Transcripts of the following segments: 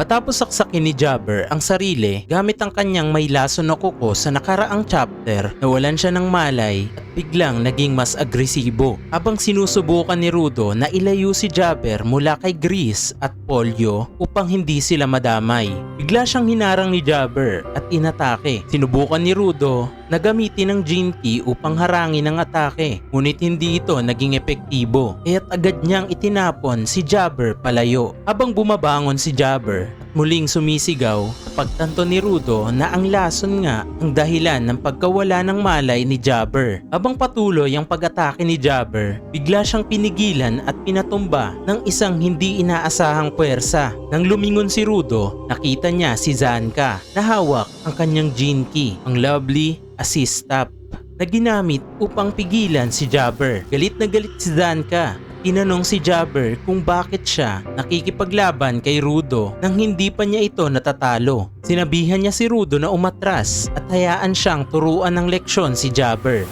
Matapos saksakin ni Jabber ang sarili gamit ang kanyang may laso na kuko sa nakaraang chapter, nawalan siya ng malay at biglang naging mas agresibo. Habang sinusubukan ni Rudo na ilayo si Jabber mula kay Grease at Polio upang hindi sila madamay. Bigla siyang hinarang ni Jabber at inatake. Sinubukan ni Rudo na gamitin ang Gene Key upang harangin ang atake. Ngunit hindi ito naging epektibo. Kaya't agad niyang itinapon si Jabber palayo. Habang bumabangon si Jabber muling sumisigaw, pagtanto ni Rudo na ang lason nga ang dahilan ng pagkawala ng malay ni Jabber. Habang patuloy ang pag-atake ni Jabber, bigla siyang pinigilan at pinatumba ng isang hindi inaasahang puwersa. Nang lumingon si Rudo, nakita niya si Zanka na hawak ang kanyang Gene Key, ang lovely assist tap na ginamit upang pigilan si Jabber. Galit na galit si Zanka. Tinanong si Jabber kung bakit siya nakikipaglaban kay Rudo nang hindi pa niya ito natatalo. Sinabihan niya si Rudo na umatras at hayaan siyang turuan ng leksyon si Jabber.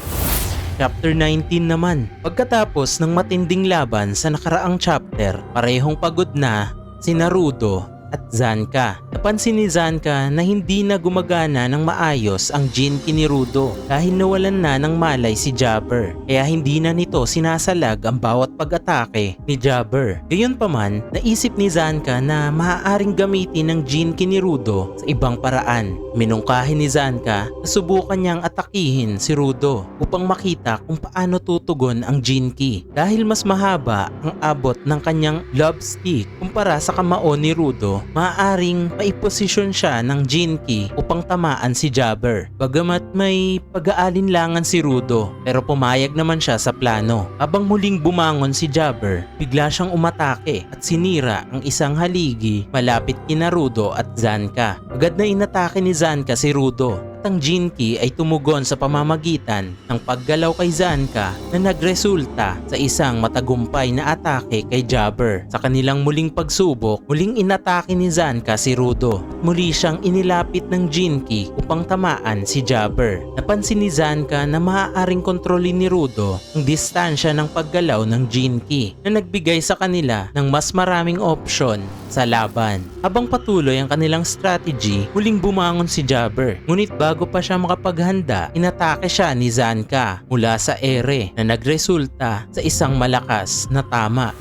Chapter 19 naman. Pagkatapos ng matinding laban sa nakaraang chapter, parehong pagod na si Naruto at Zanka. Napansin ni Zanka na hindi na gumagana ng maayos ang Jinki ni Rudo dahil nawalan na ng malay si Jabber. Kaya hindi na nito sinasalag ang bawat pag-atake ni Jabber. Gayunpaman, naisip ni Zanka na maaaring gamitin ng Jinki ni Rudo sa ibang paraan. Minungkahin ni Zanka na subukan niyang atakihin si Rudo upang makita kung paano tutugon ang Jinki. Dahil mas mahaba ang abot ng kanyang love stick kumpara sa kamao ni Rudo, maaaring maiposisyon siya ng Jinki upang tamaan si Jabber. Bagamat may pag-aalinlangan si Rudo pero pumayag naman siya sa plano. Habang muling bumangon si Jabber, bigla siyang umatake at sinira ang isang haligi malapit kina Rudo at Zanka. Agad na inatake ni Zanka si Rudo at ang Jinki ay tumugon sa pamamagitan ng paggalaw kay Zanka na nagresulta sa isang matagumpay na atake kay Jabber. Sa kanilang muling pagsubok, muling inatake ni Zanka si Rudo. Muli siyang inilapit ng Jinki upang tamaan si Jabber. Napansin ni Zanka na maaaring kontrolin ni Rudo ang distansya ng paggalaw ng Jinki na nagbigay sa kanila ng mas maraming opsyon sa laban. Habang patuloy ang kanilang strategy, muling bumangon si Jabber. Ngunit bago pa siya makapaghanda, inatake siya ni Zanka mula sa ere na nagresulta sa isang malakas na tama.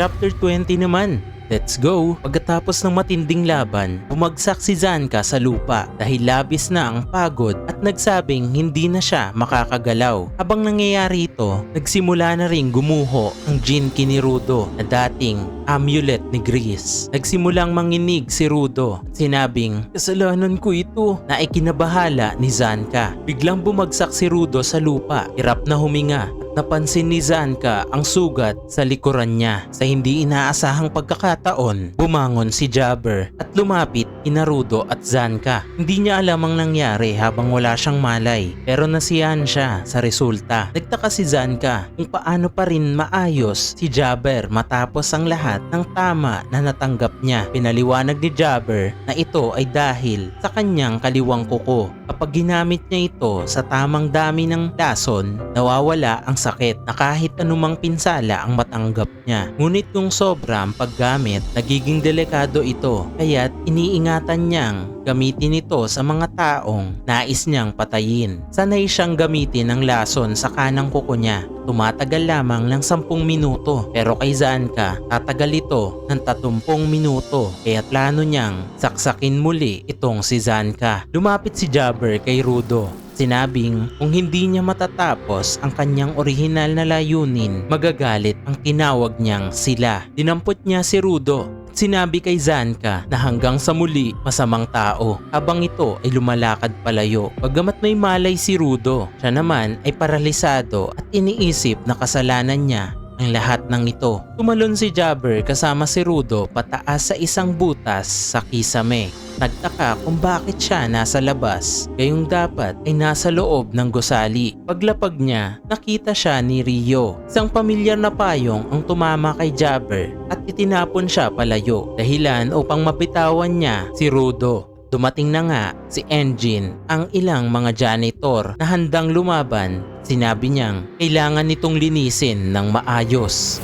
Chapter 20 naman, Let's go! Pagkatapos ng matinding laban, bumagsak si Zanka sa lupa dahil labis na ang pagod at nagsabing hindi na siya makakagalaw. Habang nangyayari ito, nagsimula na ring gumuho ang Jinki ni na dating amulet ni Grease. Nagsimulang manginig si Rudo at sinabing, Kasalanan ko ito na ikinabahala ni Zanka. Biglang bumagsak si Rudo sa lupa, hirap na huminga napansin ni Zanka ang sugat sa likuran niya. Sa hindi inaasahang pagkakataon, bumangon si Jabber at lumapit kina Rudo at Zanka. Hindi niya alam ang nangyari habang wala siyang malay pero nasiyahan siya sa resulta. Nagtaka si Zanka kung paano pa rin maayos si Jabber matapos ang lahat ng tama na natanggap niya. Pinaliwanag ni Jabber na ito ay dahil sa kanyang kaliwang kuko. Kapag ginamit niya ito sa tamang dami ng lason, nawawala ang sakit na kahit anumang pinsala ang matanggap niya. Ngunit kung sobra ang paggamit, nagiging delikado ito kaya't iniingatan niyang gamitin ito sa mga taong nais niyang patayin. Sanay siyang gamitin ang lason sa kanang kuko niya. Tumatagal lamang ng 10 minuto pero kay Zanka tatagal ito ng 30 minuto kaya plano niyang saksakin muli itong si Zanka. Lumapit si Jabber kay Rudo Sinabing kung hindi niya matatapos ang kanyang orihinal na layunin, magagalit ang tinawag niyang sila. Dinampot niya si Rudo sinabi kay Zanka na hanggang sa muli masamang tao habang ito ay lumalakad palayo. Bagamat may malay si Rudo, siya naman ay paralisado at iniisip na kasalanan niya ang lahat ng ito. Tumalon si Jabber kasama si Rudo pataas sa isang butas sa kisame. Nagtaka kung bakit siya nasa labas, gayong dapat ay nasa loob ng gusali. Paglapag niya, nakita siya ni Rio. Isang pamilyar na payong ang tumama kay Jabber at itinapon siya palayo. Dahilan upang mapitawan niya si Rudo. Dumating na nga si Engine ang ilang mga janitor na handang lumaban. Sinabi niyang kailangan nitong linisin ng maayos.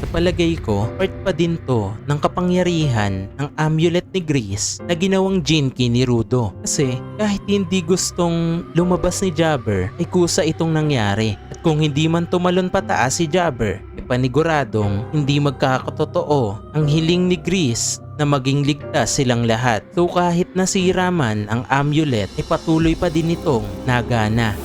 Sa palagay ko, part pa din to ng kapangyarihan ng amulet ni Grease na ginawang Jinky ni Rudo. Kasi kahit hindi gustong lumabas ni Jabber, ay kusa itong nangyari. At kung hindi man tumalon pataas si Jabber, paniguradong hindi magkakatotoo ang hiling ni Grease na maging ligtas silang lahat. So kahit nasira man ang amulet, ay patuloy pa din itong nagana.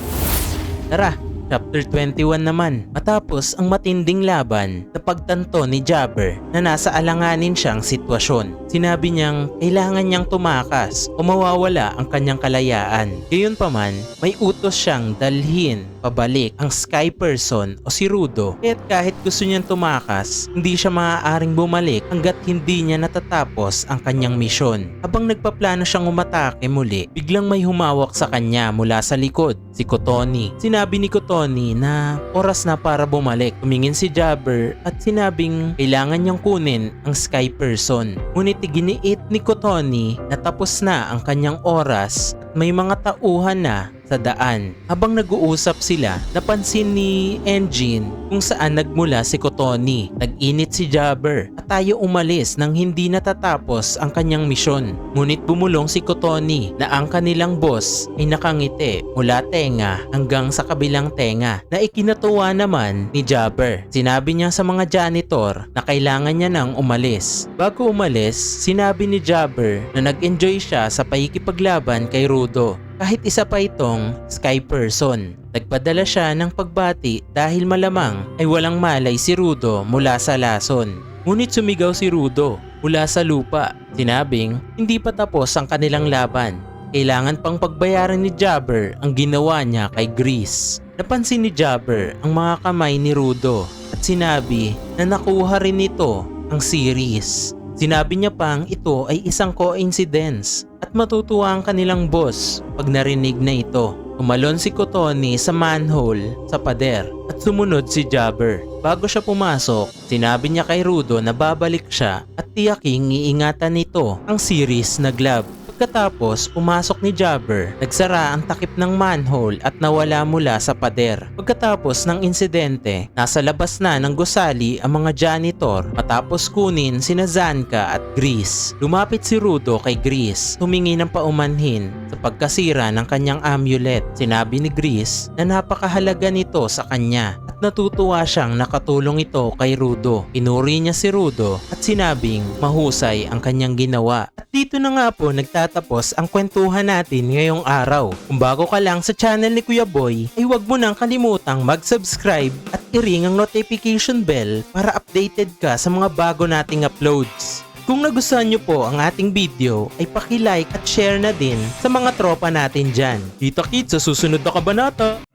Tara, Chapter 21 naman. Matapos ang matinding laban, napagtanto ni Jabber na nasa alanganin siyang sitwasyon. Sinabi niyang kailangan niyang tumakas o mawawala ang kanyang kalayaan. Gayon pa man, may utos siyang dalhin pabalik ang Sky Person o si Rudo. Kaya't kahit gusto niyang tumakas, hindi siya maaaring bumalik hanggat hindi niya natatapos ang kanyang misyon. Habang nagpaplano siyang umatake muli, biglang may humawak sa kanya mula sa likod, si Kotoni. Sinabi ni Kotoni na oras na para bumalik. Tumingin si Jabber at sinabing kailangan niyang kunin ang Sky Person. Ngunit iginiit ni Kotoni na tapos na ang kanyang oras may mga tauhan na sa daan. Habang nag-uusap sila, napansin ni Engine kung saan nagmula si Kotoni. Nag-init si Jabber at tayo umalis nang hindi natatapos ang kanyang misyon. Ngunit bumulong si Kotoni na ang kanilang boss ay nakangiti mula tenga hanggang sa kabilang tenga na ikinatuwa naman ni Jabber. Sinabi niya sa mga janitor na kailangan niya nang umalis. Bago umalis, sinabi ni Jabber na nag-enjoy siya sa pakikipaglaban kay Rudo kahit isa pa itong Sky Person. Nagpadala siya ng pagbati dahil malamang ay walang malay si Rudo mula sa lason. Ngunit sumigaw si Rudo mula sa lupa. Sinabing hindi pa tapos ang kanilang laban. Kailangan pang pagbayaran ni Jabber ang ginawa niya kay Grease. Napansin ni Jabber ang mga kamay ni Rudo at sinabi na nakuha rin nito ang series. Sinabi niya pang ito ay isang coincidence at matutuwa ang kanilang boss pag narinig na ito. Tumalon si Kotoni sa manhole sa pader at sumunod si Jabber. Bago siya pumasok, sinabi niya kay Rudo na babalik siya at tiyaking iingatan nito ang series na glove. Pagkatapos, pumasok ni Jabber, nagsara ang takip ng manhole at nawala mula sa pader. Pagkatapos ng insidente, nasa labas na ng gusali ang mga janitor matapos kunin sina Zanka at Grease. Lumapit si Rudo kay Grease, humingi ng paumanhin sa pagkasira ng kanyang amulet. Sinabi ni Grease na napakahalaga nito sa kanya natutuwa siyang nakatulong ito kay Rudo. Inuri niya si Rudo at sinabing mahusay ang kanyang ginawa. At dito na nga po nagtatapos ang kwentuhan natin ngayong araw. Kung bago ka lang sa channel ni Kuya Boy, ay huwag mo nang kalimutang mag-subscribe at i-ring ang notification bell para updated ka sa mga bago nating uploads. Kung nagustuhan nyo po ang ating video, ay paki-like at share na din sa mga tropa natin dyan. Kita kits sa susunod na kabanata!